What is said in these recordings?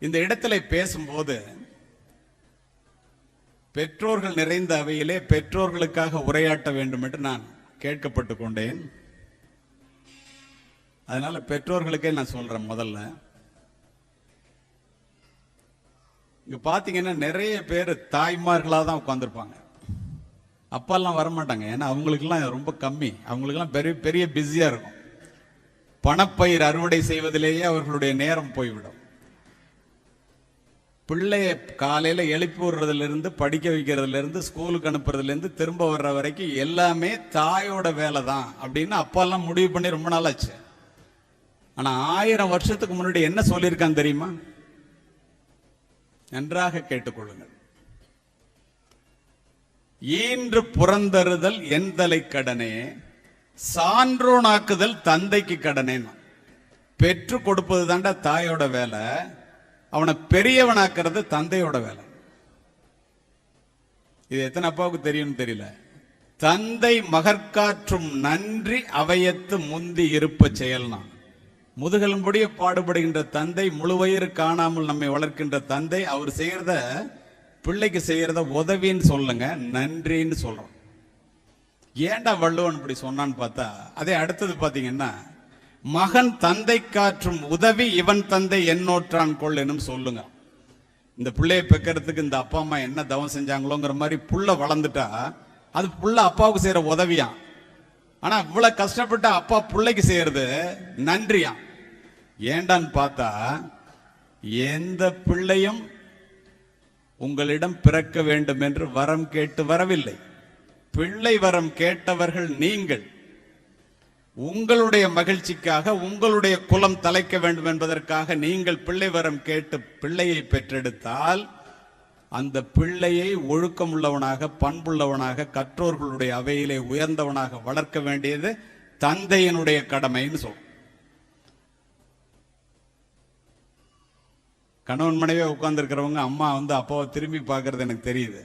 இந்த இடத்துல பேசும்போது பெற்றோர்கள் நிறைந்த அவையிலே பெற்றோர்களுக்காக உரையாட்ட வேண்டும் என்று நான் கேட்கப்பட்டு கொண்டேன். அதனால பெற்றோர்களுக்கே நான் சொல்றேன் முதல்ல. இங்க பாத்தீங்கன்னா நிறைய பேர் தாய்மார்களா தான் உட்காந்துருப்பாங்க அப்பாலாம் வரமாட்டாங்க. ஏன்னா அவங்களுக்கெல்லாம் ரொம்ப கம்மி. அவங்களுக்கெல்லாம் பெரிய பெரிய பிஸியா இருக்கும். பணப்பயிர் அறுவடை செய்வதிலேயே அவர்களுடைய நேரம் போய்விடும். பிள்ளைய காலையில் எழுப்பி விடுறதுலேருந்து படிக்க வைக்கிறதுலேருந்து ஸ்கூலுக்கு அனுப்புறதுலேருந்து திரும்ப வர்ற வரைக்கும் எல்லாமே தாயோட வேலை தான் அப்படின்னு அப்பாலாம் முடிவு பண்ணி ரொம்ப நாள் ஆச்சு. ஆயிரம் வருஷத்துக்கு முன்னாடி என்ன சொல்லியிருக்கான் தெரியுமா? நன்றாக கேட்டுக்கொள்ளுங்கள். ஈன்று புறந்தருதல் எந்தலை கடனே சான்றோனாக்குதல் தந்தைக்கு கடனே பெற்று கொடுப்பது தாண்டா தாயோட வேலை. அவனை பெரியவனாக்குறது தந்தையோட வேலை. இது எத்தனை அப்பாவுக்கு தெரியும்னு தெரியல. தந்தை மகற்காற்றும் நன்றி அவையத்து முந்தி இருப்ப செயல்னா. முதுகெலும்புடைய பாடுபடுகின்ற தந்தை முழுவயிறு காணாமல் நம்மை வளர்க்கின்ற தந்தை அவர் செய்யறத பிள்ளைக்கு செய்யறத உதவின்னு சொல்லுங்க நன்றின்னு சொல்றோம். ஏண்டா வள்ளுவன் இப்படி சொன்னான்னு பார்த்தா அதே அடுத்தது பார்த்தீங்கன்னா மகன் தந்தை காற்றும் உதவி இவன் தந்தை என்னோற்றான் கொள்ளனும் சொல்லுங்க. இந்த பிள்ளைய பெக்கிறதுக்கு இந்த அப்பா அம்மா என்ன தவம் செஞ்சாங்களோங்கிற மாதிரி புள்ள வளர்ந்துட்டா அது புள்ள அப்பாவுக்கு செய்யற உதவியா? ஆனா இவ்வளவு கஷ்டப்பட்ட அப்பா பிள்ளைக்கு செய்யறது நன்றியா? ஏண்டான்னு பார்த்தா எந்த பிள்ளையும் உங்களிடம் பிறக்க வேண்டும் என்று வரம் கேட்டு வரவில்லை. பிள்ளை வரம் கேட்டவர்கள் நீங்கள். உங்களுடைய மகிழ்ச்சிக்காக உங்களுடைய குலம் தலைக்க வேண்டும் என்பதற்காக நீங்கள் பிள்ளை வரம் கேட்டு பிள்ளையை பெற்றெடுத்தால் அந்த பிள்ளையை ஒழுக்கமுள்ளவனாக பண்புள்ளவனாக கற்றோர்களுடைய அவையிலே உயர்ந்தவனாக வளர்க்க வேண்டியது தந்தையினுடைய கடமைன்னு சொல்லும் கணவன் மனைவியா உட்கார்ந்துருக்கிறவங்க அம்மா வந்து அப்பாவை திரும்பி பார்க்கறது எனக்கு தெரியுது.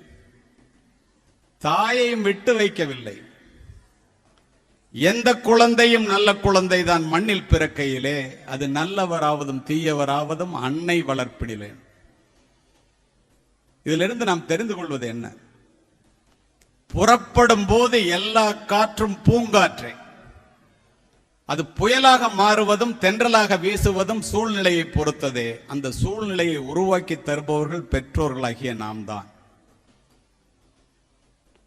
தாயையும் விட்டு வைக்கவில்லை. எந்த குழந்தையும் நல்ல குழந்தை தான் மண்ணில் பிறக்கையிலே அது நல்லவராவதும் தீயவராவதும் அன்னை வளர்ப்பிடிலே. இதிலிருந்து நாம் தெரிந்து கொள்வது என்ன? புறப்படும் போது எல்லா காற்றும் பூங்காற்றே. அது புயலாக மாறுவதும் தென்றலாக வீசுவதும் சூழ்நிலையை பொறுத்ததே. அந்த சூழ்நிலையை உருவாக்கி தருபவர்கள் பெற்றோர்களாகிய நாம் தான்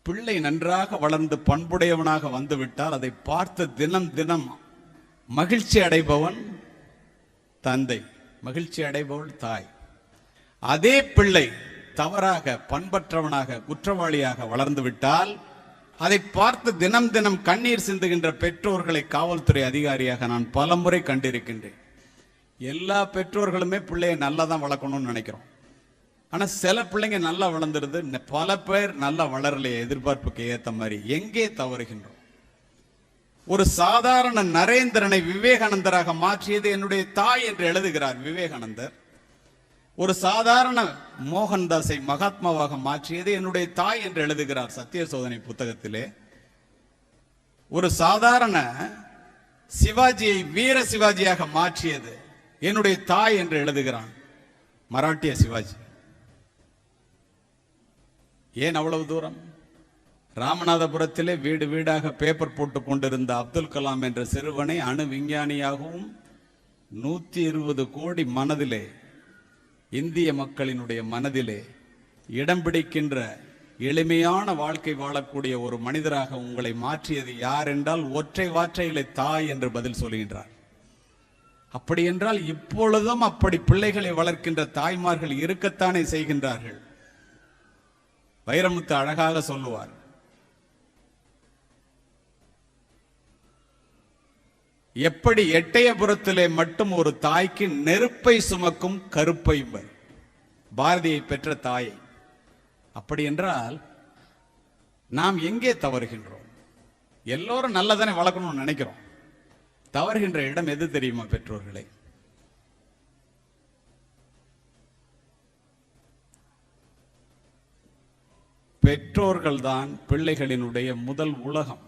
பிள்ளை நன்றாக வளர்ந்து பண்புடையவனாக வந்துவிட்டால் அதை பார்த்து தினம் தினம் மகிழ்ச்சி அடைபவன் தந்தை மகிழ்ச்சி அடைபவள் தாய். அதே பிள்ளை தவறாக பண்பற்றவனாக குற்றவாளியாக வளர்ந்துவிட்டால் அதை பார்த்து தினம் தினம் கண்ணீர் சிந்துகின்ற பெற்றோர்களை காவல்துறை அதிகாரியாக நான் பலமுறை கண்டிருக்கின்றேன். எல்லா பெற்றோர்களுமே பிள்ளையை நல்லா தான் வளர்க்கணும்னு நினைக்கிறோம். ஆனால் சில பிள்ளைங்க நல்லா வளர்ந்துருது. பல பேர் நல்லா வளரலையே எதிர்பார்ப்புக்கு ஏற்ற மாதிரி. எங்கே தவறுகின்றோம்? ஒரு சாதாரண நரேந்திரனை விவேகானந்தராக மாற்றியது என்னுடைய தாய் என்று எழுதுகிறார் விவேகானந்தர். ஒரு சாதாரண மோகன்தாஸை மகாத்மாவாக மாற்றியது என்னுடைய தாய் என்று எழுதுகிறார் சத்திய சோதனை புத்தகத்திலே. ஒரு சாதாரண சிவாஜியை வீர சிவாஜியாக மாற்றியது என்னுடைய தாய் என்று எழுதுகிறான் மராட்டிய சிவாஜி. ஏன் அவ்வளவு தூரம்? ராமநாதபுரத்திலே வீடு வீடாக பேப்பர் போட்டு கொண்டிருந்த அப்துல் கலாம் என்ற சிறுவனை அணு விஞ்ஞானியாகவும் நூத்தி இருபது கோடி மனதிலே இந்திய மக்களினுடைய மனதிலே இடம் பிடிக்கின்ற எளிமையான வாழ்க்கை வாழக்கூடிய ஒரு மனிதராக உங்களை மாற்றியது யார் என்றால் ஒற்றை வார்த்தைகளை தாய் என்று பதில் சொல்கின்றார். அப்படி என்றால் இப்பொழுதும் அப்படி பிள்ளைகளை வளர்க்கின்ற தாய்மார்கள் இருக்கத்தானே செய்கின்றார்கள். வைரமுத்து அழகாக சொல்லுவார். எப்படி எட்டயபுரத்திலே மட்டும் ஒரு தாய்க்கு நெருப்பை சுமக்கும் கருப்பை பாரதியை பெற்ற தாயை. அப்படி என்றால் நாம் எங்கே தவறுகின்றோம்? எல்லோரும் நல்லதானே வளர்க்கணும்னு நினைக்கிறோம். தவறுகின்ற இடம் எது தெரியுமா பெற்றோர்களே? பெற்றோர்கள்தான் பிள்ளைகளினுடைய முதல் உலகம்.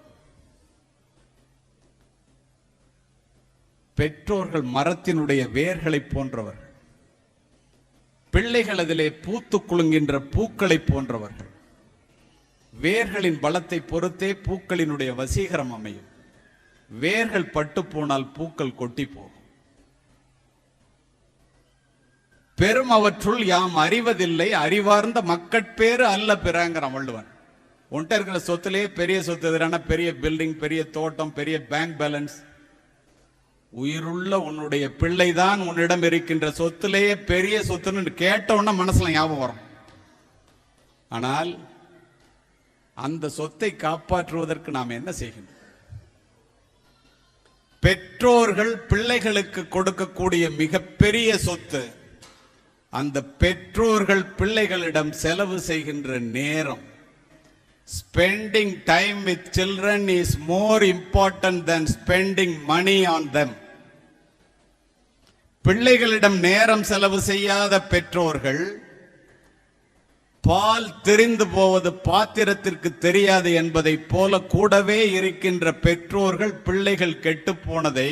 பெற்றோர்கள் மரத்தினுடைய வேர்களை போன்றவர்கள். பிள்ளைகள் அதிலே பூத்து குலுங்கின்ற பூக்களை போன்றவர்கள். வேர்களின் பலத்தை பொறுத்தே பூக்களினுடைய வசீகரம் அமையும். வேர்கள் பட்டு போனால் பூக்கள் கொட்டி போகும். பெரும் அவற்றுள் யாம் அறிவதில்லை. அறிவார்ந்த மக்கட்பேறு அல்ல பிறாங்கிறான் வள்ளுவன். உன்கிட்ட இருக்கிற சொத்துலயே பெரிய சொத்து எதிரான பெரிய பில்டிங் பெரிய தோட்டம் பெரிய பேங்க் பேலன்ஸ் உயிருள்ள உன்னுடைய பிள்ளைதான் உன்னிடம் இருக்கின்ற சொத்துலேயே பெரிய சொத்துன்னு கேட்டவுடனே மனசுல ஞாபகம் வரும். ஆனால் அந்த சொத்தை காப்பாற்றுவதற்கு நாம் என்ன செய்கின்றோம்? பெற்றோர்கள் பிள்ளைகளுக்கு கொடுக்கக்கூடிய மிகப்பெரிய சொத்து அந்த பெற்றோர்கள் பிள்ளைகளிடம் செலவு செய்கின்ற நேரம். Spending time with children is more important then spending money on them பிள்ளைகளிடம் நேரம் செலவு செய்யாத பெற்றோர்கள் பால் தெரிந்து போவது பாத்திரத்திற்கு தெரியாது என்பதைப் போல கூடவே இருக்கின்ற பெற்றோர்கள் பிள்ளைகள் கெட்டு போனதை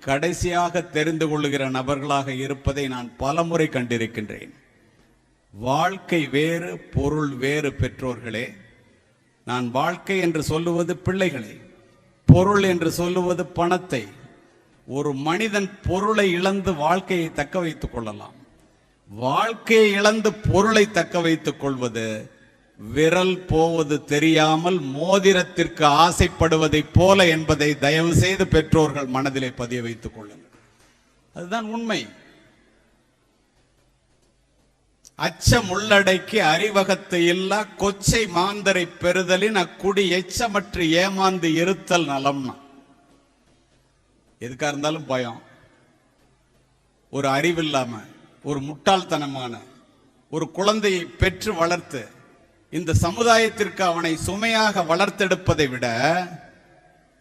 கடைசியாக தெரிந்து கொள்ளுகிற நபர்களாக இருப்பதை நான் பலமுறை கண்டிருக்கின்றேன். வாழ்க்கை வேறு பொருள் வேறு பெற்றோர்களே. நான் வாழ்க்கை என்று சொல்லுவது பிள்ளைகளை. பொருள் என்று சொல்லுவது பணத்தை. ஒரு மனிதன் பொருளை இழந்து வாழ்க்கையை தக்க வைத்துக் கொள்ளலாம். வாழ்க்கையை இழந்து பொருளை தக்க வைத்துக் கொள்வது விரல் போவது தெரியாமல் மோதிரத்திற்கு ஆசைப்படுவதைப் போல என்பதை தயவு செய்து பெற்றோர்கள் மனதிலே பதிய வைத்துக் கொள்ளுங்கள். அதுதான் உண்மை. அச்சம் உள்ளடக்கி அறிவகத்து இல்லா கொச்சை மாந்தரை பெறுதலின் அக்குடி எச்சமற்று ஏமாந்து இருத்தல் நலம்னா. எதுக்கா இருந்தாலும் பயம். ஒரு அறிவில்லாம ஒரு முட்டாள்தனமான ஒரு குழந்தையை பெற்று வளர்த்து இந்த சமுதாயத்திற்கு அவனை சுமையாக வளர்த்தெடுப்பதை விட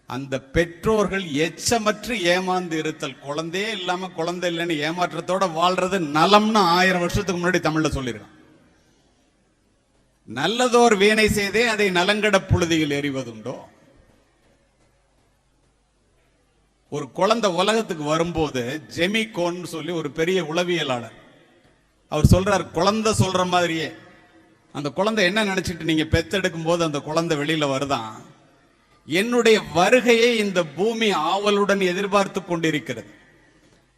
அந்த பெற்றோர்கள் எச்சமற்று ஏமாந்து இருத்தல் குழந்தையே இல்லாம குழந்தை இல்லைன்னு ஏமாற்றத்தோட வாழ்றது நலம்னு ஆயிரம் வருஷத்துக்கு முன்னாடி தமிழ்ல சொல்லியிருக்கான். நல்லதோர் வீணை செய்தே அதை நலங்கட புழுதியில் எறிவதுண்டோ? ஒரு குழந்தை உலகத்துக்கு வரும்போது ஜெமிகோன்னு சொல்லி ஒரு பெரிய உளவியலாளர் அவர் சொல்றார் குழந்தை சொல்ற மாதிரியே அந்த குழந்தை என்ன நினைச்சிட்டு நீங்க பெத்தெடுக்கும் போது அந்த குழந்தை வெளியில வருதான் என்னுடைய வருகையை இந்த பூமி ஆவலுடன் எதிர்பார்த்து கொண்டிருக்கிறது.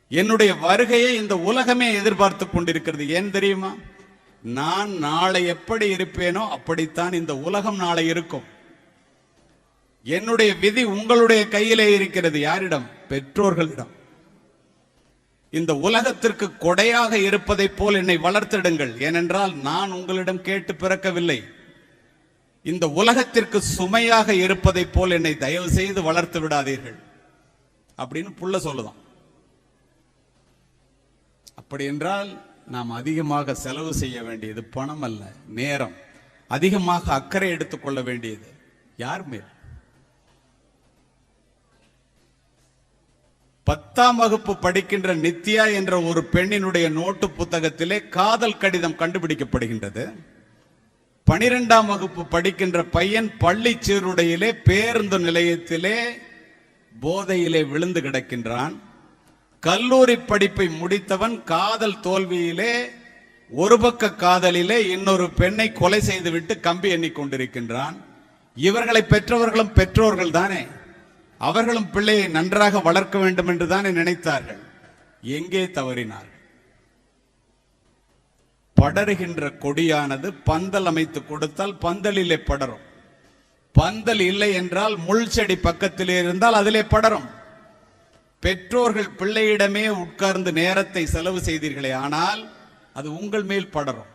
என்னுடைய வருகையை இந்த உலகமே எதிர்பார்த்து கொண்டிருக்கிறது. ஏன் தெரியுமா? நான் நாளை எப்படி இருப்பேனோ அப்படித்தான் இந்த உலகம் நாளை இருக்கும். என்னுடைய விதி உங்களுடைய கையிலே இருக்கிறது. யாரிடம்? பெற்றோர்களிடம். இந்த உலகத்திற்கு கொடையாக இருப்பதைப் போல் என்னை வளர்த்திடுங்கள். ஏனென்றால் நான் உங்களிடம் கேட்டு பிறக்கவில்லை. இந்த உலகத்திற்கு சுமையாக இருப்பதைப் போல் என்னை தயவு செய்து வளர்த்து விடாதீர்கள். அப்படின்னு புள்ள சொல்லுதான். அப்படி என்றால் நாம் அதிகமாக செலவு செய்ய வேண்டியது பணம் அல்ல நேரம். அதிகமாக அக்கறை எடுத்துக்கொள்ள வேண்டியது யார் மேல்? பத்தாம் வகுப்பு படிக்கின்ற நித்யா என்ற ஒரு பெண்ணினுடைய நோட்டு புத்தகத்திலே காதல் கடிதம் கண்டுபிடிக்கப்படுகின்றது. பனிரெண்டாம் வகுப்பு படிக்கின்ற பையன் பள்ளி சீருடையிலே பேருந்து நிலையத்திலே போதையிலே விழுந்து கிடக்கின்றான். கல்லூரி படிப்பை முடித்தவன் காதல் தோல்வியிலே ஒரு பக்க காதலிலே இன்னொரு பெண்ணை கொலை செய்துவிட்டு கம்பி எண்ணிக்கொண்டிருக்கின்றான் இவர்களை பெற்றவர்களும் பெற்றோர்கள் தானே. அவர்களும் பிள்ளையை நன்றாக வளர்க்க வேண்டும் என்றுதானே நினைத்தார்கள். எங்கே தவறினார் படருகின்ற கொடியானது பந்தல் அமைத்து கொடுத்தால் பந்தலிலே படரும். பந்தல் இல்லை என்றால் முள் செடி பக்கத்திலே இருந்தால் அதிலே படரும். பெற்றோர்கள் பிள்ளையிடமே உட்கார்ந்து நேரத்தை செலவு செய்தீர்களே ஆனால் அது உங்கள் மேல் படரும்.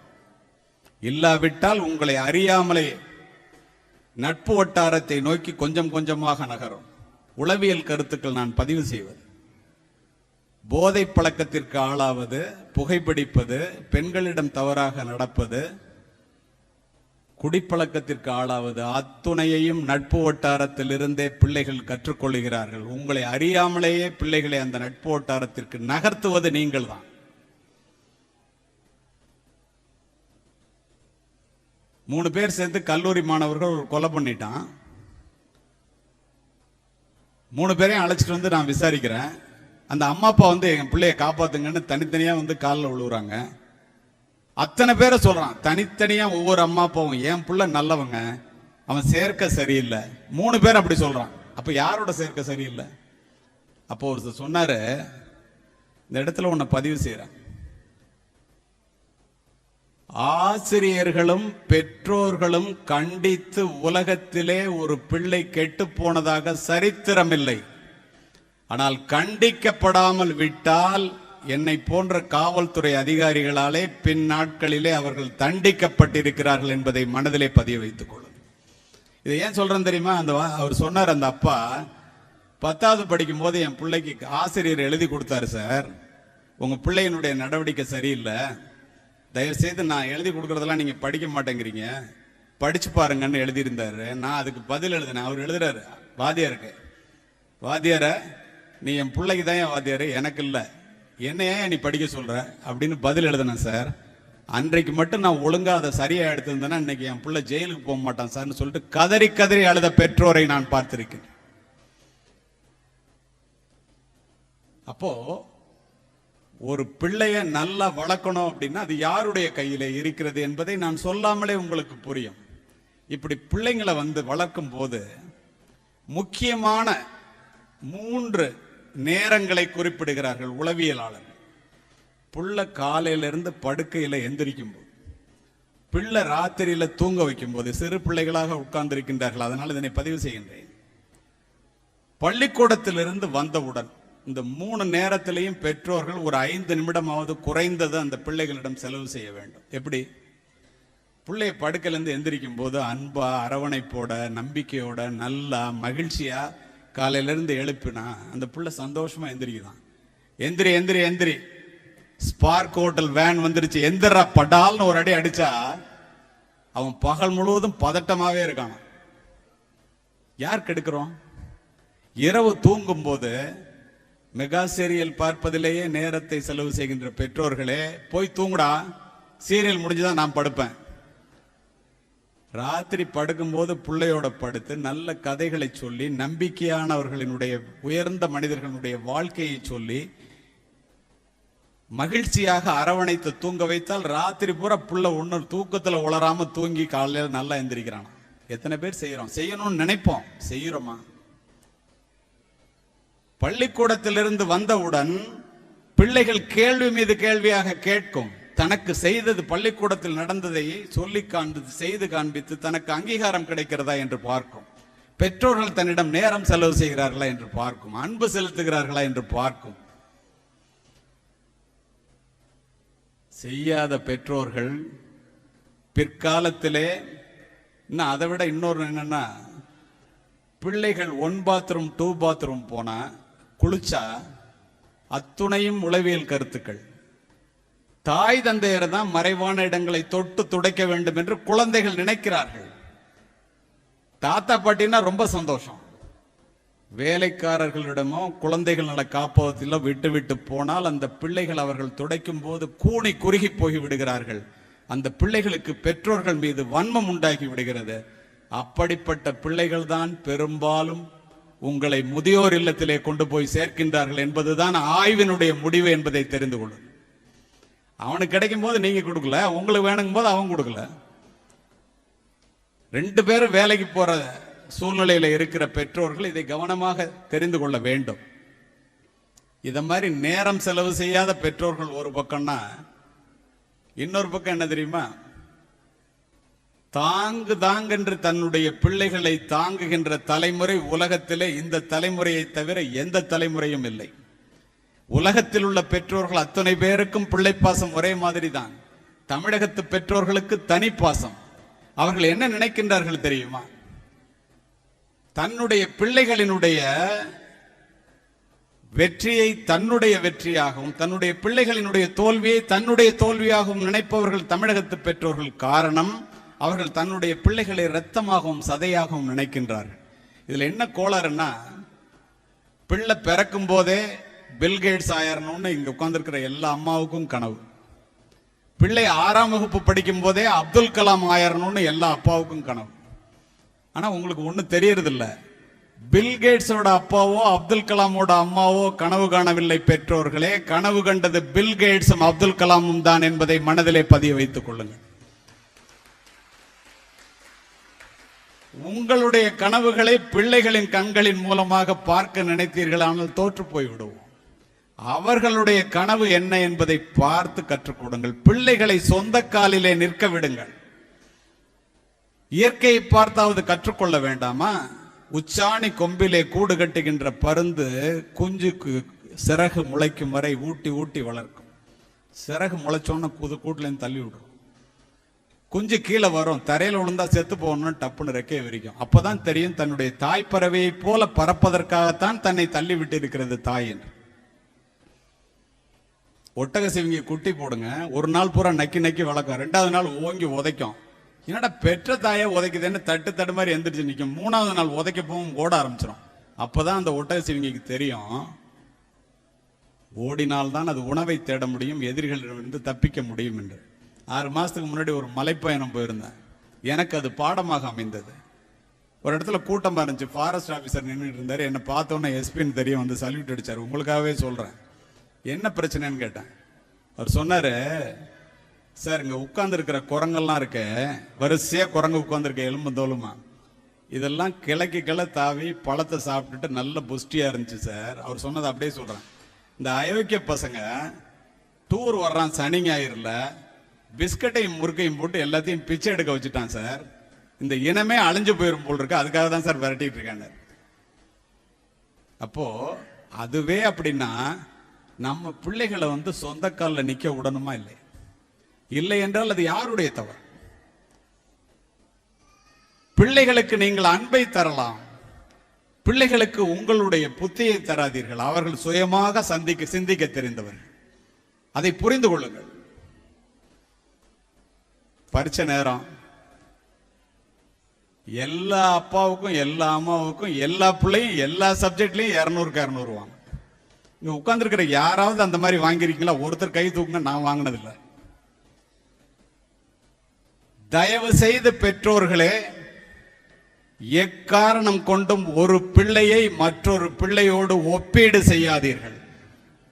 இல்லாவிட்டால் உங்களை அறியாமலே நட்பு வட்டாரத்தை நோக்கி கொஞ்சம் கொஞ்சமாக நகரும். உளவியல் கருத்துக்கள் நான் பதிவு செய்வது. போதை பழக்கத்திற்கு ஆளாவது புகைப்பிடிப்பது பெண்களிடம் தவறாக நடப்பது குடிப்பழக்கத்திற்கு ஆளாவது அத்துணையையும் நட்பு வட்டாரத்தில் இருந்தே பிள்ளைகள் கற்றுக்கொள்கிறார்கள். உங்களை அறியாமலேயே பிள்ளைகளை அந்த நட்பு வட்டாரத்திற்கு நகர்த்துவது நீங்கள் தான். மூணு பேர் சேர்ந்து கல்லூரி மாணவர்கள் ஒரு கொலை பண்ணிட்டான். மூணு பேரையும் அழைச்சிட்டு வந்து நான் விசாரிக்கிறேன். அந்த அம்மா அப்பா வந்து என் பிள்ளைய காப்பாத்துங்கன்னு தனித்தனியாக வந்து காலில் விழுவுறாங்க. அத்தனை பேரை சொல்கிறான் தனித்தனியாக ஒவ்வொரு அம்மா அப்பாவும் என் பிள்ளை நல்லவங்க. அவன் சேர்க்க சரியில்லை. மூணு பேர் அப்படி சொல்கிறான் அப்போ யாரோட சேர்க்க சரியில்லை? அப்போ ஒருத்தர் சொன்னார் இந்த இடத்துல உன்னை பதிவு செய்கிறேன் ஆசிரியர்களும் பெற்றோர்களும் கண்டித்து உலகத்திலே ஒரு பிள்ளை கெட்டு போனதாக சரித்திரமில்லை. ஆனால் கண்டிக்கப்படாமல் விட்டால் என்னை போன்ற காவல்துறை அதிகாரிகளாலே பின் நாட்களிலே அவர்கள் தண்டிக்கப்பட்டிருக்கிறார்கள் என்பதை மனதிலே பதிய வைத்துக் கொள்ளும் இதை ஏன் சொல்றேன் தெரியுமா? அந்த வா- அவர் சொன்னார் அந்த அப்பா பத்தாவது படிக்கும் போது என் பிள்ளைக்கு ஆசிரியர் எழுதி கொடுத்தாரு சார். உங்க பிள்ளையினுடைய நடவடிக்கை சரியில்லை. தயவு செய்து நான் எழுதி கொடுக்கறதெல்லாம் நீங்க படிக்க மாட்டேங்கிறீங்க. படிச்சு பாருங்கன்னு எழுதியிருந்தாரு. நான் அதுக்கு பதில் எழுதினேன். அவர் எழுதுறாரு. வாத்தியாருக்கு. வாத்தியார நீ என் பிள்ளைக்கு தான் என் வாத்தியார். எனக்கு இல்லை. என்ன ஏன் நீ படிக்க சொல்ற? அப்படின்னு பதில் எழுதினேன் சார். அன்றைக்கு மட்டும் நான் ஒழுங்கா அதை சரியா எடுத்திருந்தேன்னா இன்னைக்கு என் பிள்ளை ஜெயிலுக்கு போக மாட்டான் சார்னு சொல்லிட்டு கதறி கதறி அழுத பெற்றோரை நான் பார்த்திருக்கேன். அப்போ ஒரு பிள்ளைய நல்லா வளர்க்கணும் அப்படின்னா அது யாருடைய கையில இருக்கிறது என்பதை நான் சொல்லாமலே உங்களுக்கு புரியும். இப்படி பிள்ளைங்களை வந்து வளர்க்கும் போது முக்கியமான மூன்று நேரங்களை குறிப்பிடுகிறார்கள் உளவியலாளர். புள்ள காலையில இருந்து படுக்கையில எந்திரிக்கும் போது பிள்ளை ராத்திரியில தூங்க வைக்கும் போது சிறு பிள்ளைகளாக உட்கார்ந்திருக்கின்றார்கள். அதனால் இதனை பதிவு செய்கின்றேன். பள்ளிக்கூடத்திலிருந்து வந்தவுடன் இந்த மூணு நேரத்திலையும் பெற்றோர்கள் ஒரு ஐந்து நிமிடமாவது குறைந்தது அந்த பிள்ளைகளிடம் செலவு செய்ய வேண்டும். எப்படி? பிள்ளைய படுக்கலேருந்து எந்திரிக்கும் போது அன்பா அரவணைப்போட நம்பிக்கையோட நல்லா மகிழ்ச்சியா காலையிலேருந்து எழுப்பினா அந்த பிள்ளை சந்தோஷமா எந்திரிக்குதான். எந்திரி எந்திரி எந்திரி. ஸ்பார்க் ஹோட்டல் வேன் வந்துருச்சு. எந்திரா படால்னு ஒரு அடி அடிச்சா அவன் பகல் முழுவதும் பதட்டமாவே இருக்கான். யார் கெடுக்கிறோம் இரவு தூங்கும் போது மெகா சீரியல் பார்ப்பதிலேயே நேரத்தை செலவு செய்கின்ற பெற்றோர்களே போய் தூங்குடா. சீரியல் முடிஞ்சுதான் நான் படுப்பேன். ராத்திரி படுக்கும்போது பிள்ளையோட படுத்து நல்ல கதைகளை சொல்லி நம்பிக்கையானவர்களினுடைய உயர்ந்த மனிதர்களுடைய வாழ்க்கையை சொல்லி மகிழ்ச்சியாக அரவணைத்து தூங்க வைத்தால் ராத்திரி பூரா புள்ள ஒன்று தூக்கத்தில் உளராம தூங்கி காலையில் நல்லா எந்திரிக்கிறான் எத்தனை பேர் செய்யறோம்? செய்யணும்னு நினைப்போம். செய்யறோமா? பள்ளிக்கூடத்திலிருந்து வந்தவுடன் பிள்ளைகள் கேள்வி மீது கேள்வியாக கேட்கும். தனக்கு செய்தது பள்ளிக்கூடத்தில் நடந்ததை சொல்லி காண்பித்து செய்து காண்பித்து தனக்கு அங்கீகாரம் கிடைக்கிறதா என்று பார்க்கும். பெற்றோர்கள் தன்னிடம் நேரம் செலவு செய்கிறார்களா என்று பார்க்கும். அன்பு செலுத்துகிறார்களா என்று பார்க்கும். செய்யாத பெற்றோர்கள் பிற்காலத்திலே இன்னும் அதை விட இன்னொரு என்னன்னா பிள்ளைகள் ஒன் பாத்ரூம் டூ பாத்ரூம் போனால் குளிச்சா அத்துணையும் உளவியல் கருத்துக்கள். தாய் தந்தையர் தான் மறைவான இடங்களை தொட்டு துடைக்க வேண்டும் என்று குழந்தைகள் நினைக்கிறார்கள். தாத்தா பாட்டினா ரொம்ப சந்தோஷம். வேலைக்காரர்களிடமோ குழந்தைகள் நல காப்பகத்திலோ விட்டு விட்டு போனால் அந்த பிள்ளைகள் அவர்கள் துடைக்கும் போது கூணி குறுகி போய் விடுகிறார்கள். அந்த பிள்ளைகளுக்கு பெற்றோர்கள் மீது வன்மம் உண்டாகி விடுகிறது. அப்படிப்பட்ட பிள்ளைகள் தான் பெரும்பாலும் உங்களை முதியோர் இல்லத்திலே கொண்டு போய் சேர்க்கின்றார்கள் என்பதுதான் ஆய்வினுடைய முடிவு என்பதை தெரிந்து கொள்ளும். அவனுக்கு கிடைக்கும் போது நீங்க கொடுக்கல உங்களுக்கு வேணுங்கும் போது அவன் கொடுக்கல. ரெண்டு பேரும் வேலைக்கு போற சூழ்நிலையில இருக்கிற பெற்றோர்கள் இதை கவனமாக தெரிந்து கொள்ள வேண்டும். இத மாதிரி நேரம் செலவு செய்யாத பெற்றோர்கள் ஒரு பக்கம்னா இன்னொரு பக்கம் என்ன தெரியுமா? தாங்கு தாங்கென்று தன்னுடைய பிள்ளைகளை தாங்குகின்ற தலைமுறை உலகத்திலே இந்த தலைமுறையை தவிர எந்த தலைமுறையும் இல்லை. உலகத்தில் உள்ள பெற்றோர்கள் அத்தனை பேருக்கும் பிள்ளைப்பாசம் ஒரே மாதிரி தான் தமிழகத்து பெற்றோர்களுக்கு தனி பாசம் அவர்கள் என்ன நினைக்கின்றார்கள் தெரியுமா? தன்னுடைய பிள்ளைகளினுடைய வெற்றியை தன்னுடைய வெற்றியாகவும் தன்னுடைய பிள்ளைகளினுடைய தோல்வியை தன்னுடைய தோல்வியாகவும் நினைப்பவர்கள் தமிழகத்து பெற்றோர்கள். காரணம் அவர்கள் தன்னுடைய பிள்ளைகளை இரத்தமாகவும் சதையாகவும் நினைக்கின்றார்கள். இதில் என்ன கோளாறுன்னா பிள்ளை பிறக்கும் போதே பில்கேட்ஸ் ஆயிரணும்னு இங்கே உட்காந்துருக்கிற எல்லா அம்மாவுக்கும் கனவு. பிள்ளை ஆறாம் வகுப்பு படிக்கும் போதே அப்துல் கலாம் ஆயிரணும்னு எல்லா அப்பாவுக்கும் கனவு. ஆனால் உங்களுக்கு ஒன்றும் தெரியறதில்ல. பில்கேட்ஸோட அப்பாவோ அப்துல் கலாமோட அம்மாவோ கனவு காணவில்லை பெற்றோர்களே. கனவு கண்டது பில் கேட்ஸும் அப்துல் கலாமும் தான் என்பதை மனதிலே பதிய வைத்துக் கொள்ளுங்கள். உங்களுடைய கனவுகளை பிள்ளைகளின் கண்களின் மூலமாக பார்க்க நினைத்தீர்களானால் தோற்று போய் விடுவோம் அவர்களுடைய கனவு என்ன என்பதை பார்த்து கற்றுக் கொடுங்கள். பிள்ளைகளை சொந்த காலிலே நிற்க விடுங்கள். இயற்கையை பார்த்தாவது கற்றுக்கொள்ள வேண்டாமா? உச்சாணி கொம்பிலே கூடு கட்டுகின்ற பருந்து குஞ்சுக்கு சிறகு முளைக்கும் வரை ஊட்டி ஊட்டி வளர்க்கும். சிறகு முளைச்சோன்னு குது கூட்டுலேருந்து தள்ளி விடும் குஞ்சு கீழே வரும் தரையில் விழுந்தா செத்து போகணும்னு டப்புன்னு ரெக்கையை விரிக்கும். அப்போதான் தெரியும் தன்னுடைய தாய் பறவையை போல பறப்பதற்காகத்தான் தன்னை தள்ளி விட்டு இருக்கிறது தாய் என்று. ஒட்டக சிவிங்கி குட்டி போடுங்க ஒரு நாள் பூரா நக்கி நக்கி வளர்க்கும் ரெண்டாவது நாள் ஓங்கி உதைக்கும். என்னடா பெற்ற தாயை உதைக்குதுன்னு தட்டு தடு மாதிரி எந்திரிச்சு நிற்கும் மூணாவது நாள் உதைக்க போகும் ஓட ஆரம்பிச்சிடும் அப்போதான் அந்த ஒட்டக சிவிங்கிக்கு தெரியும் ஓடினால்தான் அது உணவை தேட முடியும் எதிரிகளிடமிருந்து தப்பிக்க முடியும் என்று. ஆறு மாதத்துக்கு முன்னாடி ஒரு மலைப்பயணம் போயிருந்தேன். எனக்கு அது பாடமாக அமைந்தது. ஒரு இடத்துல கூட்டமாக இருந்துச்சு ஃபாரஸ்ட் ஆஃபீஸர் நின்றுட்டு இருந்தார். என்னை பார்த்தோன்னே எஸ்பின்னு தெரியும் வந்து சல்யூட் அடிச்சார். உங்களுக்காகவே சொல்கிறேன் என்ன பிரச்சனைன்னு கேட்டேன். அவர் சொன்னார் சார் இங்கே உட்காந்துருக்கிற குரங்கெல்லாம் இருக்க வரிசையாக குரங்கு உட்காந்துருக்க எலும்பு தோலுமா? இதெல்லாம் கிழக்கு கிளை தாவி பழத்தை சாப்பிட்டுட்டு நல்ல புஷ்டியாக இருந்துச்சு சார். அவர் சொன்னதை அப்படியே சொல்கிறேன் இந்த அயோக்கிய பசங்க டூர் வர்றான் சனி ஞாயிறுல பிஸ்கட்டையும் முறுக்கையும் போட்டு எல்லாத்தையும் பிச்சை எடுக்க வச்சுட்டான் சார். இந்த இனமே அழிஞ்சு போயிரும் போல் இருக்கு. அதுக்காக தான் சார் விரட்டிட்டு இருக்காங்க. அப்போ அதுவே அப்படின்னா நம்ம பிள்ளைகளை வந்து சொந்த காலில் நிக்க விடணுமா இல்லை? இல்லை என்றால் அது யாருடைய தவறு? பிள்ளைகளுக்கு நீங்கள் அன்பை தரலாம். பிள்ளைகளுக்கு உங்களுடைய புத்தியை தராதீர்கள். அவர்கள் சுயமாக சந்திக்க சிந்திக்க தெரிந்தவர்கள். அதை புரிந்து கொள்ளுங்கள். பரிச்ச நேரம். எல்லா அப்பாவுக்கும் எல்லா அம்மாவுக்கும் எல்லா பிள்ளையும் எல்லா சப்ஜெக்ட்லையும் இரநூறுக்கு இரநூறு வாங்க. இங்க உட்காந்துருக்கிற யாராவது அந்த மாதிரி வாங்கிருக்கீங்களா ஒருத்தர் கை தூக்குங்க நான் வாங்கினதில்லை. தயவு செய்து பெற்றோர்களே எக்காரணம் கொண்டும் ஒரு பிள்ளையை மற்றொரு பிள்ளையோடு ஒப்பீடு செய்யாதீர்கள்.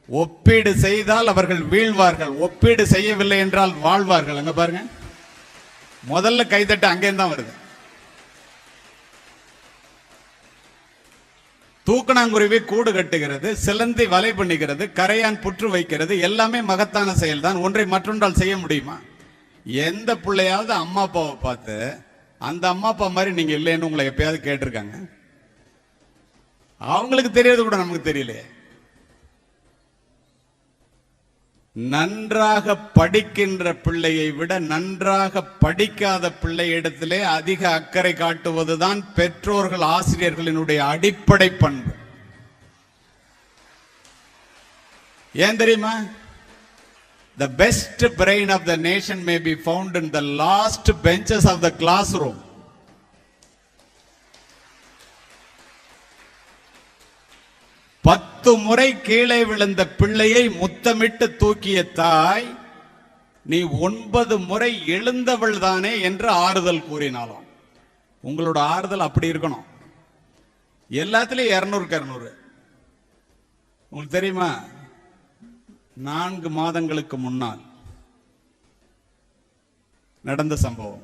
ஒப்பீடு செய்தால் அவர்கள் வீழ்வார்கள். ஒப்பீடு செய்யவில்லை என்றால் வாழ்வார்கள். அங்க பாருங்க. முதல்ல கைதட்டு அங்கேயும் தான் வருது. தூக்கணாங்குருவி கூடு கட்டுகிறது சிலந்தி வலை பண்ணுகிறது கரையான் புற்று வைக்கிறது எல்லாமே மகத்தான செயல்தான். ஒன்றை மற்றொன்றால் செய்ய முடியுமா? எந்த பிள்ளையாவது அம்மா அப்பாவை பார்த்து அந்த அம்மா அப்பா மாதிரி நீங்க இல்லைன்னு உங்களை எப்பயாவது கேட்டிருக்காங்க? அவங்களுக்கு தெரியறது கூட நமக்கு தெரியலையே. நன்றாக படிக்கின்ற பிள்ளையை விட நன்றாக படிக்காத பிள்ளையிடத்திலே அதிக அக்கறை காட்டுவதுதான் பெற்றோர்கள் ஆசிரியர்களினுடைய அடிப்படை பண்பு. ஏன் தெரியுமா? The best brain of the nation may be found in the last benches of the classroom பத்து முறை கீழே விழுந்த பிள்ளையை முத்தமிட்டு தூக்கிய தாய் நீ ஒன்பது முறை எழுந்தவள் தானே என்று ஆறுதல் கூறினாலும் உங்களோட ஆறுதல் அப்படி இருக்கணும். எல்லாத்துலயும் இரநூறுக்கு இரநூறு. உங்களுக்கு தெரியுமா? நான்கு மாதங்களுக்கு முன்னால் நடந்த சம்பவம்.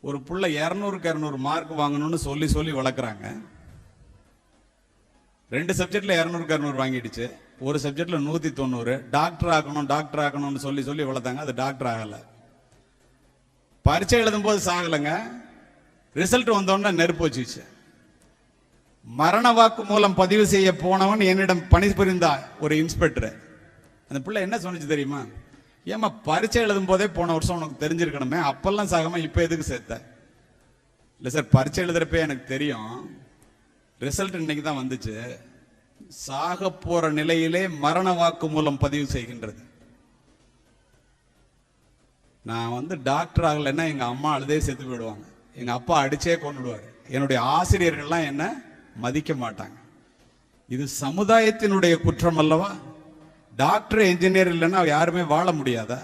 ஒரு பிள்ளை இரநூறுக்கு இரநூறு மார்க் வாங்கணும்னு சொல்லி சொல்லி வளர்க்குறாங்க. ரெண்டு சப்ஜெக்டில் இரநூறுக்கு இரநூறு வாங்கிடுச்சு. ஒரு சப்ஜெக்டில் நூற்றி தொண்ணூறு. டாக்டர் ஆகணும் டாக்டர் ஆகணும்னு சொல்லி சொல்லி வளர்த்தாங்க. அது டாக்டர் ஆகலை. பரீட்சை எழுதும் போது சாகலைங்க. ரிசல்ட் வந்தோடனே நெருப்பு வச்சுச்சு. மரண வாக்கு மூலம் பதிவு செய்ய போனவன் என்னிடம் பணிபுரிந்தா ஒரு இன்ஸ்பெக்டர் அந்த பிள்ளை என்ன சொன்னுச்சு தெரியுமா? ஏமா பரீட்சை எழுதும் போதே போன வருஷம் உனக்கு தெரிஞ்சிருக்கணுமே. அப்பெல்லாம் சாகாம இப்போ எதுக்கு சேர்த்த? இல்லை சார் பரீட்சை எழுதுறப்ப எனக்கு தெரியும். ரிசல்ட் இன்னைக்கு தான் வந்துச்சு. சாக போற நிலையிலே மரண வாக்கு மூலம் பதிவு செய்கின்றது. நான் வந்து டாக்டர் ஆகலைன்னா எங்க அம்மா அழுதே செத்து போயிடுவாங்க. எங்க அப்பா அடிச்சே கொண்டுடுவார் என்னுடைய ஆசிரியர்கள்லாம் என்ன? மதிக்க மாட்டாங்க. இது சமுதாயத்தினுடைய குற்றம் அல்லவா? டாக்டர் என்ஜினியர் இல்லைன்னா யாருமே வாழ முடியாதா?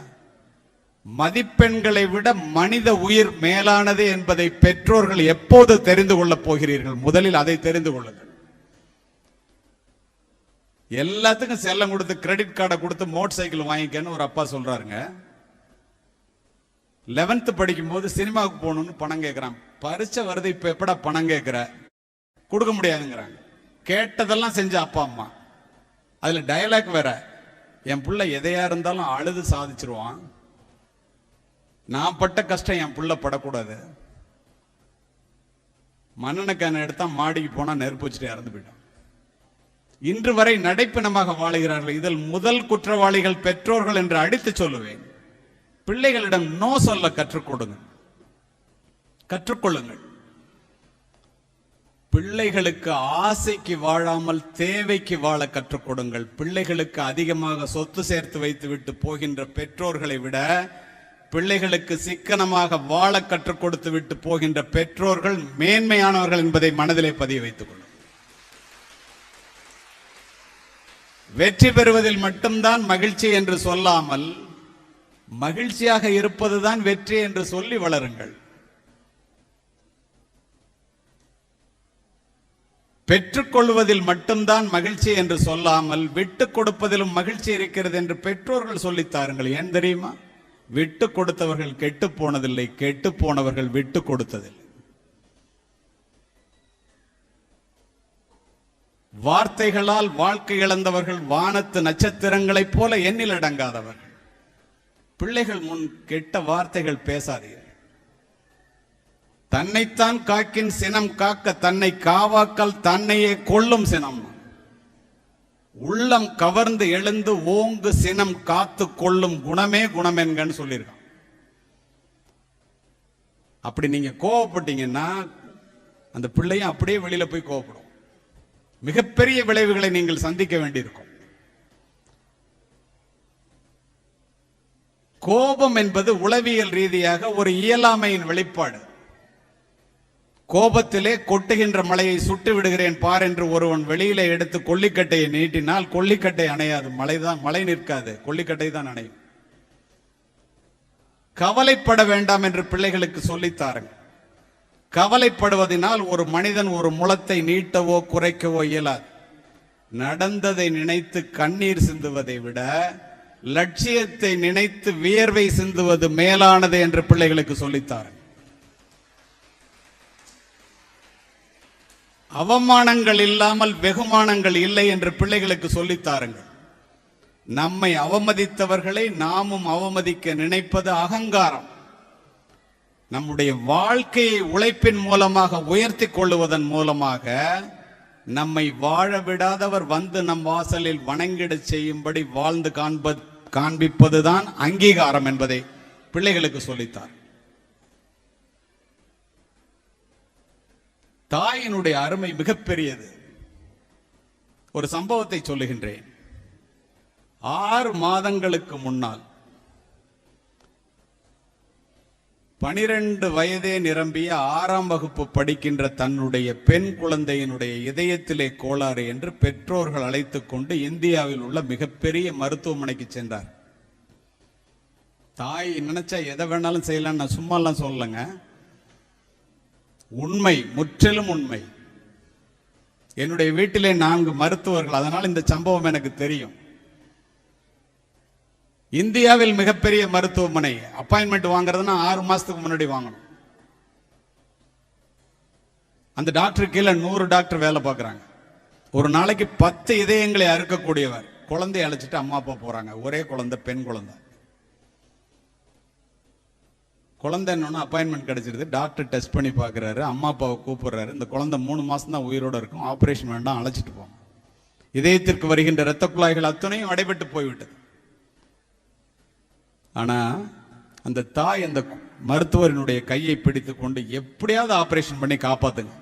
மதிப்பெண்களை விட மனித உயிர் மேலானது என்பதை பெற்றோர்கள் எப்போது தெரிந்து கொள்ளப் போகிறீர்கள்? முதலில் அதை தெரிந்து கொள்ளுங்கள். எல்லாத்துக்கும் செல்லம் கொடுத்து கிரெடிட் கார்டை கொடுத்து மோட்டர் சைக்கிள் வாங்கிக்கன்னு ஒரு அப்பா சொல்றாருங்க. லெவன்த் படிக்கும்போது சினிமாவுக்கு போகணும்னு பணம் கேட்கிறான் பரிச்சை வருது இப்ப எப்படா பணம் கேட்கிற கொடுக்க முடியாதுங்கிறாங்க. கேட்டதெல்லாம் செஞ்ச அப்பா அம்மா. அதுல டயலாக் வேற. என் பிள்ளை எதையா இருந்தாலும் அழுது சாதிச்சிருவான். நான் பட்ட கஷ்டம் என் புள்ள படக்கூடாது. மன்னனுக்கான எடுத்தா மாடிக்கு போனா நெருப்பு வச்சுட்டு இறந்து போயிட்டான். இன்று வரை நடைப்பினமாக வாழுகிறார்கள். இதில் முதல் குற்றவாளிகள் பெற்றோர்கள் என்று அடித்து சொல்லுவேன். பிள்ளைகளிடம் நோ சொல்ல கற்றுக் கொடுங்க. கற்றுக்கொள்ளுங்கள் பிள்ளைகளுக்கு ஆசைக்கு வாழாமல் தேவைக்கு வாழ கற்றுக் கொடுங்கள். பிள்ளைகளுக்கு அதிகமாக சொத்து சேர்த்து வைத்து விட்டு போகின்ற பெற்றோர்களை விட பிள்ளைகளுக்கு சிக்கனமாக வாழ கற்றுக் கொடுத்து விட்டு போகின்ற பெற்றோர்கள் மேன்மையானவர்கள் என்பதை மனதிலே பதிய வைத்துக் கொள்ளும் வெற்றி பெறுவதில் மட்டும்தான் மகிழ்ச்சி என்று சொல்லாமல் மகிழ்ச்சியாக இருப்பதுதான் வெற்றி என்று சொல்லி வளருங்கள். பெற்றுக்கொள்வதில் மட்டும்தான் மகிழ்ச்சி என்று சொல்லாமல் விட்டு கொடுப்பதிலும் மகிழ்ச்சி இருக்கிறது என்று பெற்றோர்கள் சொல்லித்தாருங்கள் ஏன் தெரியுமா? விட்டு கொடுத்தவர்கள் கெட்டு போனதில்லை கெட்டு போனவர்கள் விட்டு கொடுத்ததில்லை வார்த்தைகளால் வாழ்க்கை இழந்தவர்கள் வானத்து நட்சத்திரங்களைப் போல எண்ணில் அடங்காதவர்கள். பிள்ளைகள் முன் கெட்ட வார்த்தைகள் பேசாதீர்கள். தன்னைத்தான் காக்கின் சினம் காக்க தன்னை காவாக்கல் தன்னையே கொள்ளும் சினம். உள்ளம் கவர்ந்து எழுந்து ஓங்கு சினம் காத்து கொள்ளும் குணமே குணம் என்கன்னு சொல்லியிருக்கான். அப்படி நீங்க கோவப்பட்டீங்கன்னா அந்த பிள்ளையும் அப்படியே வெளியில போய் கோவப்படும். மிகப்பெரிய விளைவுகளை நீங்கள் சந்திக்க வேண்டியிருக்கும். கோபம் என்பது உளவியல் ரீதியாக ஒரு இயலாமையின் வெளிப்பாடு. கோபத்திலே கொட்டுகின்ற மலையை சுட்டு விடுகிறேன் பார் என்று ஒருவன் வெளியிலே எடுத்து கொல்லிக்கட்டையை நீட்டினால் கொல்லிக்கட்டை அணையாது. மலைதான் மலை நிற்காது. கொல்லிக்கட்டை தான் அணையும். கவலைப்பட வேண்டாம் என்று பிள்ளைகளுக்கு சொல்லித்தாருங்க கவலைப்படுவதனால் ஒரு மனிதன் ஒரு முளத்தை நீட்டவோ குறைக்கவோ இயலாது. நடந்ததை நினைத்து கண்ணீர் சிந்துவதை விட லட்சியத்தை நினைத்து வியர்வை சிந்துவது மேலானது என்று பிள்ளைகளுக்கு சொல்லித்தாருங்க அவமானங்கள் இல்லாமல் வெகுமானங்கள் இல்லை என்று பிள்ளைகளுக்கு சொல்லித்தாருங்கள் நம்மை அவமதித்தவர்களை நாமும் அவமதிக்க நினைப்பது அகங்காரம். நம்முடைய வாழ்க்கையை உழைப்பின் மூலமாக உயர்த்தி கொள்ளுவதன் மூலமாக நம்மை வாழ விடாதவர் வந்து நம் வாசலில் வணங்கிடச் செய்யும்படி வாழ்ந்து காண்பது காண்பிப்பதுதான் அங்கீகாரம் என்பதை பிள்ளைகளுக்கு சொல்லித்தார் தாயினுடைய அருமை மிகப்பெரியது. ஒரு சம்பவத்தை சொல்லுகின்றேன். ஆறு மாதங்களுக்கு முன்னால் பனிரெண்டு வயதே நிரம்பிய ஆறாம் வகுப்பு படிக்கின்ற தன்னுடைய பெண் குழந்தையினுடைய இதயத்திலே கோளாறு என்று பெற்றோர்கள் அழைத்து கொண்டு இந்தியாவில் உள்ள மிகப்பெரிய மருத்துவமனைக்கு சென்றார். தாய் நினைச்சா எதை வேணாலும் செய்யலாம் நான் சும்மாலாம் சொல்லலைங்க. உண்மை முற்றிலும் உண்மை. என்னுடைய வீட்டிலே நான்கு மருத்துவர்கள் அதனால் இந்த சம்பவம் எனக்கு தெரியும். இந்தியாவில் மிகப்பெரிய மருத்துவமனை அப்பாயின்மெண்ட் வாங்குறதுன்னா ஆறு மாசத்துக்கு முன்னாடி வாங்கணும். அந்த டாக்டர் கீழே நூறு டாக்டர் வேலை பார்க்குறாங்க. ஒரு நாளைக்கு பத்து இதயங்களை அறுக்கக்கூடியவர் குழந்தைய அழைச்சிட்டு அம்மா அப்பா போறாங்க. ஒரே குழந்தை பெண் குழந்தை. குழந்தைன்னு அப்பாயின்மெண்ட் கிடச்சிருது. டாக்டர் டெஸ்ட் பண்ணி பார்க்குறாரு. அம்மா அப்பாவை கூப்பிட்றாரு. இந்த குழந்தை மூணு மாதம் தான் உயிரோட இருக்கும். ஆப்ரேஷன் வேண்டாம் அழைச்சிட்டு போங்க. இதயத்திற்கு வருகின்ற இரத்த குழாய்கள் அத்தனையும் அடைபட்டு போய்விட்டது. ஆனால் அந்த தாய் அந்த மருத்துவரினுடைய கையை பிடித்து கொண்டு எப்படியாவது ஆப்ரேஷன் பண்ணி காப்பாத்துங்க.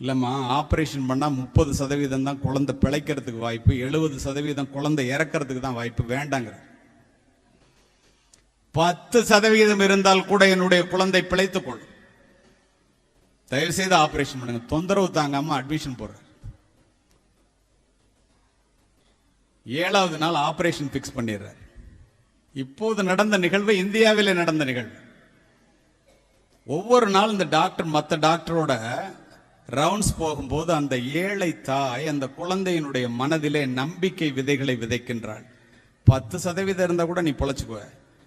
இல்லைம்மா ஆப்ரேஷன் பண்ணால் முப்பது சதவீதம் தான் குழந்தை பிழைக்கிறதுக்கு வாய்ப்பு எழுபது சதவீதம் குழந்தை இறக்கிறதுக்கு தான் வாய்ப்பு வேண்டாங்கிறது பத்து சதவீதம் இருந்தால் கூட என்னுடைய குழந்தை பிழைத்துக் கொள்ளும். தயவு செய்து ஆபரேஷன் பண்ணுங்க. தொந்தரவு தாங்காம அட்மிஷன் போடுறார் ஏழாவது நாள் ஆபரேஷன் பிக்ஸ் பண்ணிடுறார் இப்போது நடந்த நிகழ்வு இந்தியாவிலே நடந்த நிகழ்வு. ஒவ்வொரு நாள் இந்த டாக்டர் மற்ற டாக்டரோட ரவுண்ட்ஸ் போகும்போது அந்த ஏழை தாய் அந்த குழந்தையினுடைய மனதிலே நம்பிக்கை விதைகளை விதைக்கின்றாள். பத்து சதவீதம் இருந்தால் கூட நீ பொழைச்சுக்குவ.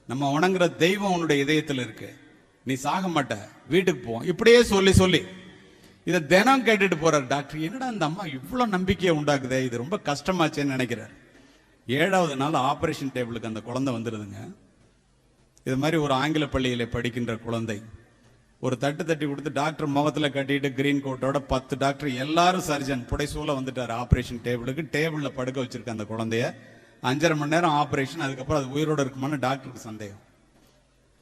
நம்ம உணங்குற தெய்வம் உன்னுடைய இதயத்தில் இருக்கு. நீ சாக மாட்ட. வீட்டுக்கு போ. இப்படியே சொல்லி சொல்லி. இதை தினம் கேட்டுட்டு போறார் டாக்டர். என்னடா இந்த அம்மா இவ்வளோ நம்பிக்கையை உண்டாக்குதே? இது ரொம்ப கஷ்டமாச்சேன்னு நினைக்கிறார். ஏழாவது நாள் ஆபரேஷன் டேபிளுக்கு அந்த குழந்தை வந்துடுதுங்க இது மாதிரி ஒரு ஆங்கில பள்ளியில் படிக்கின்ற குழந்தை. ஒரு தட்டு தட்டி கொடுத்து டாக்டர் முகத்தில் கட்டிட்டு கிரீன் கோட்டோட பத்து டாக்டர் எல்லாரும் சர்ஜன் புடைசூல வந்துட்டார் ஆப்ரேஷன் டேபிளுக்கு. டேபிளில் படுக்க வச்சிருக்க அந்த குழந்தைய. அஞ்சரை மணி நேரம் ஆபரேஷன் அதுக்கப்புறம் அது உயிரோடு இருக்குமான்னு டாக்டருக்கு சந்தேகம்.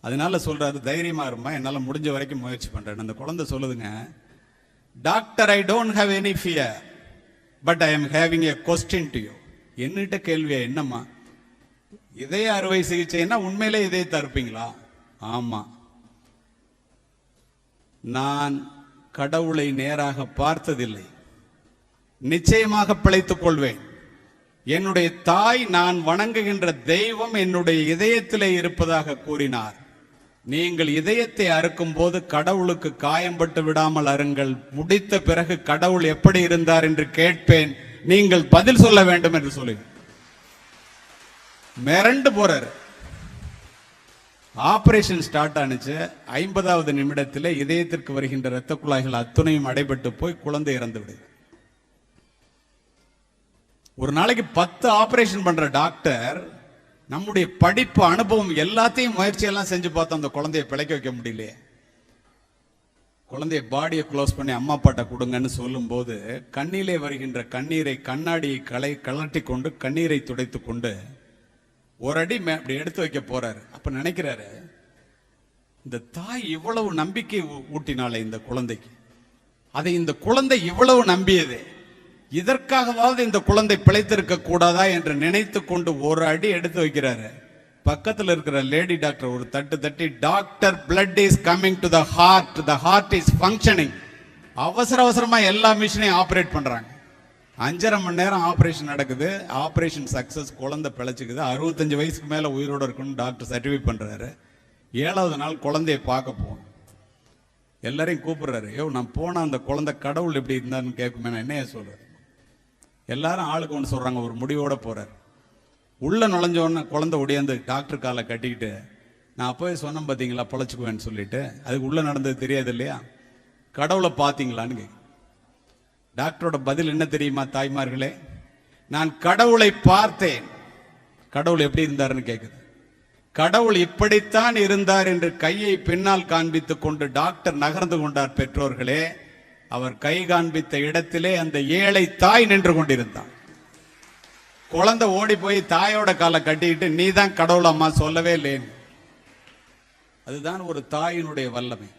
அதனால சொல்றாரு தைரியமா இருமா என்னால் முடிஞ்ச வரைக்கும் முயற்சி பண்றேன் அந்த குழந்தை சொல்லுதுங்க doctor I don't have any fear but I am having a question to you என்னிட்ட கேள்வியா என்னம்மா? இதய அறுவை சிகிச்சைன்னா உண்மையிலே இதே தருப்பீங்களா ஆமா. நான் கடவுளை நேராக பார்த்ததில்லை. நிச்சயமாக பிழைத்துக் கொள்வேன். என்னுடைய தாய் நான் வணங்குகின்ற தெய்வம் என்னுடைய இதயத்திலே இருப்பதாக கூறினார். நீங்கள் இதயத்தை அறுக்கும் போது கடவுளுக்கு காயம்பட்டு விடாமல் அருங்கள். முடித்த பிறகு கடவுள் எப்படி இருந்தார் என்று கேட்பேன். நீங்கள் பதில் சொல்ல வேண்டும் என்று சொல்லி. மிரண்டு போறார். ஆபரேஷன் ஸ்டார்ட் ஆனிச்சு. ஐம்பதாவது நிமிடத்தில் இதயத்திற்கு வருகின்ற இரத்த குழாய்கள் அத்துணையும் அடைபட்டு போய் குழந்தை இறந்து விடுது ஒரு நாளைக்கு பத்து ஆபரேஷன் பண்ற டாக்டர் நம்முடைய படிப்பு அனுபவம் எல்லாத்தையும் முயற்சியெல்லாம் செஞ்சு பார்த்தோம் அந்த குழந்தைய பிழைக்க வைக்க முடியலையே. குழந்தைய பாடியை க்ளோஸ் பண்ணி அம்மா அப்பாட்ட கொடுங்கன்னு சொல்லும்போது கண்ணிலே வருகின்ற கண்ணீரை கண்ணாடியை களை கலட்டி கொண்டு கண்ணீரை துடைத்து கொண்டு ஒரு அடி மே- அப்படி எடுத்து வைக்க போறாரு. அப்ப நினைக்கிறாரு இந்த தாய் இவ்வளவு நம்பிக்கை ஊட்டினாலே இந்த குழந்தைக்கு. அதை இந்த குழந்தை இவ்வளவு நம்பியது. இதற்காகவாவது இந்த குழந்தை பிழைத்திருக்க கூடாதா என்று நினைத்து கொண்டு ஒரு அடி எடுத்து வைக்கிறாரு. பக்கத்தில் இருக்கிற லேடி டாக்டர் ஒரு தட்டு தட்டி doctor blood is coming to the heart the heart is functioning அவசர அவசரமா எல்லா மிஷினையும் ஆப்ரேட் பண்றாங்க. அஞ்சரை மணி நேரம் ஆப்ரேஷன் நடக்குது. ஆப்ரேஷன் சக்சஸ் குழந்தை பிழைச்சிக்குது. அறுபத்தஞ்சு வயசுக்கு மேல உயிரோட இருக்குன்னு டாக்டர் சர்டிஃபிகேட் பண்றாரு. ஏழாவது நாள் குழந்தைய பார்க்க போகணும். எல்லாரையும் கூப்பிடுறாரு. ஐயோ நான் போன அந்த குழந்தை கடவுள் எப்படி இருந்தான்னு கேட்குமே நான் என்னைய சொல்றாரு. எல்லாரும் ஆளுக்கு ஒன்று சொல்கிறாங்க ஒரு முடிவோட போகிறார் உள்ளே நுழைஞ்ச குழந்தை ஒடியாந்து டாக்டர் காலை கட்டிக்கிட்டு நான் அப்போவே சொன்னேன் பார்த்தீங்களா பொழைச்சிக்குவேன்னு சொல்லிட்டு. அதுக்கு உள்ளே நடந்தது தெரியாது இல்லையா? கடவுளை பார்த்தீங்களான்னு டாக்டரோட பதில் என்ன தெரியுமா தாய்மார்களே? நான் கடவுளை பார்த்தேன். கடவுள் எப்படி இருந்தாருன்னு கேட்குது கடவுள் இப்படித்தான் இருந்தார் என்று கையை பின்னால் காண்பித்துக் கொண்டு டாக்டர் நகர்ந்து கொண்டார் பெற்றோர்களே. அவர் கை காண்பித்த இடத்திலே அந்த ஏழை தாய் நின்று கொண்டிருந்தான். குழந்தை ஓடி போய் தாயோட காலை கட்டிக்கிட்டு நீ தான் கடவுள் அம்மா சொல்லவே இல்லேன்னு அதுதான் ஒரு தாயினுடைய வல்லமை.